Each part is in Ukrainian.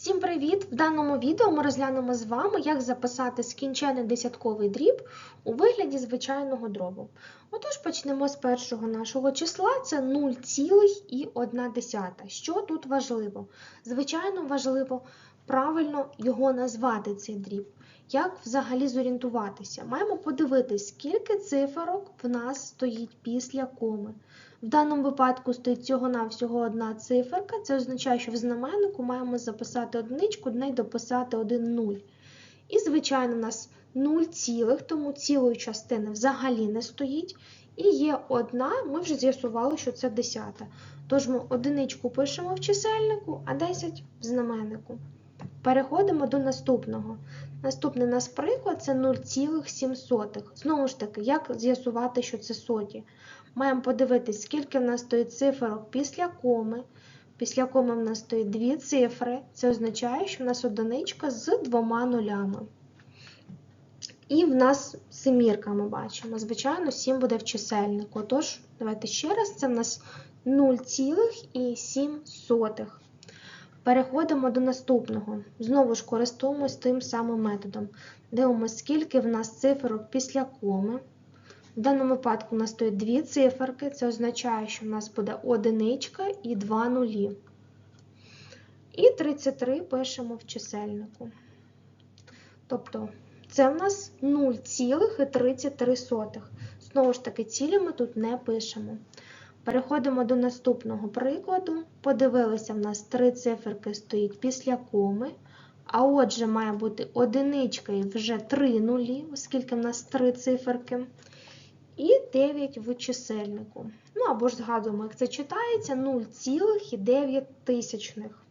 Всім привіт! В даному відео ми розглянемо з вами, як записати скінчений десятковий дріб у вигляді звичайного дробу. Отож, почнемо з першого нашого числа, це 0,1. Що тут важливо? Звичайно, важливо правильно його назвати, цей дріб. Як взагалі зорієнтуватися? Маємо подивитись, скільки циферок в нас стоїть після коми. В даному випадку стоїть всього-навсього одна циферка. Це означає, що в знаменнику маємо записати одиничку, до неї дописати один нуль. І, звичайно, у нас 0 цілих, тому цілої частини взагалі не стоїть. І є одна, ми вже з'ясували, що це десята. Тож ми одиничку пишемо в чисельнику, а 10 в знаменнику. Переходимо до наступного. Наступний у приклад це 0,7. Знову ж таки, як з'ясувати, що це соті? Маємо подивитись, скільки в нас стоїть циферок після коми. Після коми в нас стоїть дві цифри. Це означає, що в нас одиничка з двома нулями. І в нас семірка ми бачимо. Звичайно, 7 буде в чисельнику. Тож, давайте ще раз, це в нас 0,7. Переходимо до наступного. Знову ж користуємось тим самим методом. Дивимося, скільки в нас циферок після коми. В даному випадку у нас стоїть дві циферки. Це означає, що в нас буде одиничка і два нулі. І 33 пишемо в чисельнику. Тобто, це в нас 0,33. Знову ж таки, цілі ми тут не пишемо. Переходимо до наступного прикладу. Подивилися, в нас три циферки стоїть після коми. А отже, має бути одиничка і вже три нулі, оскільки в нас три циферки. І 9 в чисельнику. Ну або ж згадуємо, як це читається 0,9 тисячних.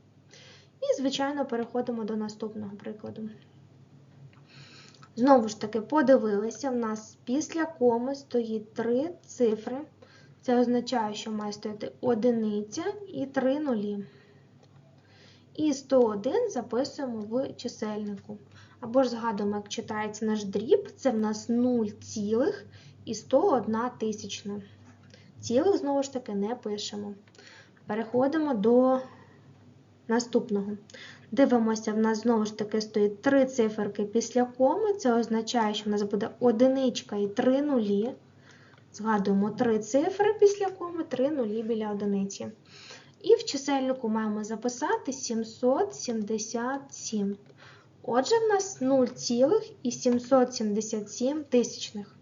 І, звичайно, переходимо до наступного прикладу. Знову ж таки, подивилися, в нас після коми стоїть три цифри. Це означає, що має стояти одиниця і 3 нулі. І 101 записуємо в чисельнику. Або ж згадуємо, як читається наш дріб, це в нас 0, цілих і 101 тисячна. Цілих, знову ж таки, не пишемо. Переходимо до наступного. Дивимося, в нас знову ж таки стоїть три циферки після коми. Це означає, що в нас буде одиничка і 3 нулі. Згадуємо три цифри після коми, 3 нулі біля одиниці. І в чисельнику маємо записати 777. Отже, в нас 0,777 тисячних.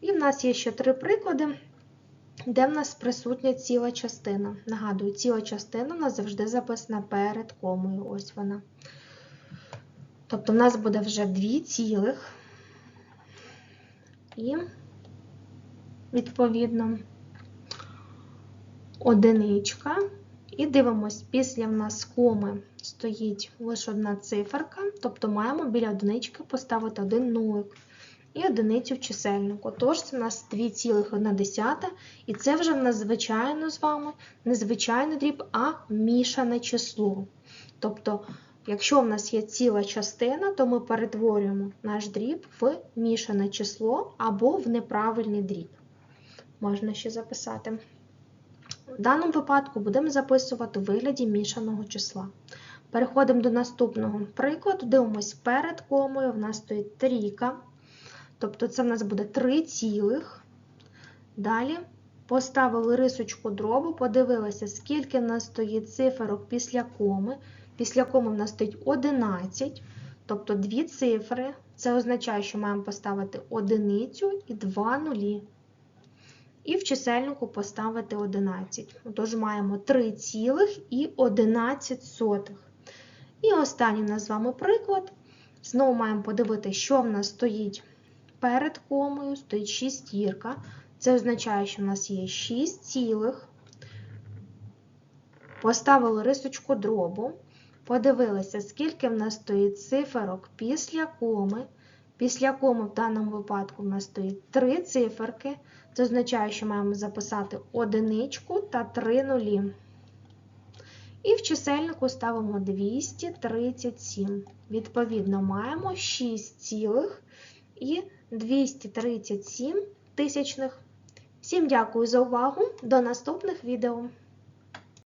І в нас є ще три приклади, де в нас присутня ціла частина. Нагадую, ціла частина у нас завжди записана перед комою. Ось вона. Тобто, в нас буде вже 2 цілих. І відповідно, одиничка. І дивимось, після в нас коми стоїть лише одна циферка, тобто маємо біля одинички поставити один нулик і одиницю в чисельнику. Тож це в нас 2,1, і це вже в нас, звичайно, з вами не звичайний дріб, а мішане число. Тобто, якщо в нас є ціла частина, то ми перетворюємо наш дріб в мішане число або в неправильний дріб можна ще записати. В даному випадку будемо записувати у вигляді мішаного числа. Переходимо до наступного прикладу. Дивимось, перед комою в нас стоїть трійка. Тобто це в нас буде 3 цілих. Далі поставили рисочку дробу, подивилися, скільки в нас стоїть циферок після коми. Після коми в нас стоїть 11, тобто дві цифри. Це означає, що маємо поставити одиницю і 2 нулі. І в чисельнику поставити 11. Тож маємо 3 цілих і 11 сотих. І останній у нас з вами приклад. Знову маємо подивитися, що в нас стоїть перед комою, стоїть шістірка. Це означає, що в нас є 6 цілих. Поставили рисочку дробу. Подивилися, скільки в нас стоїть циферок після коми. Після коми в даному випадку в нас стоїть 3 циферки. Це означає, що маємо записати одиничку та 3 нулі. І в чисельнику ставимо 237. Відповідно, маємо 6 цілих і 237 тисячних. Всім дякую за увагу! До наступних відео!